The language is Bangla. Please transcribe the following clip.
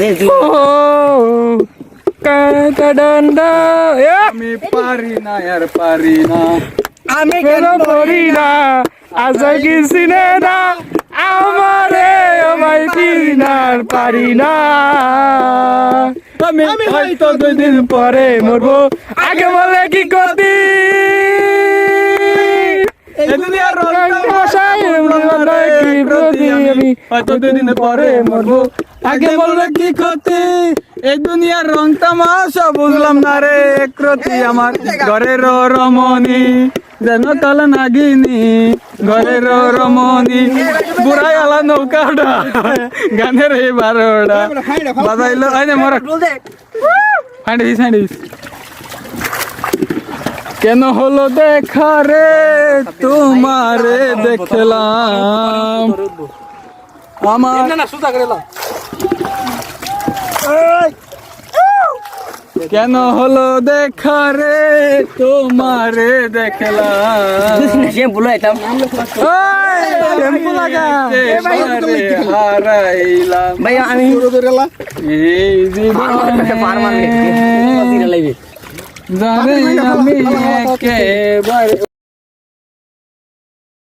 এ আমি পারি না আর পারি না। আমি কেন পড়ি না? আশা কিছু না আমারে আমায় ফিরি না পারি না। আমি হয়তো দুই দিন পরে মরবো। আগে বলে কি করতি কি আমি হয়তো দুই দিন পরে মরবো। আগে বললে কি ক্ষতি এই দুনিয়ার রং তামাশা বুঝলাম না রে একরতি আমার ঘরের রমণী যেন কাল নাগিনী ঘরের রমণী বুড়াই আলা নৌকাটা গানের এই বারোটা বাজাইলো আইনে মরা ফাইন্ডিস ফাইন্ডিস কেন হলো দেখা রে তোমারে দেখলাম আমার কেন হলো দেখা রে? তোমারে দেখলাম। লাগা। হারাইলাম। ভাই আমি এই জীবনে যারে আমি একেবারে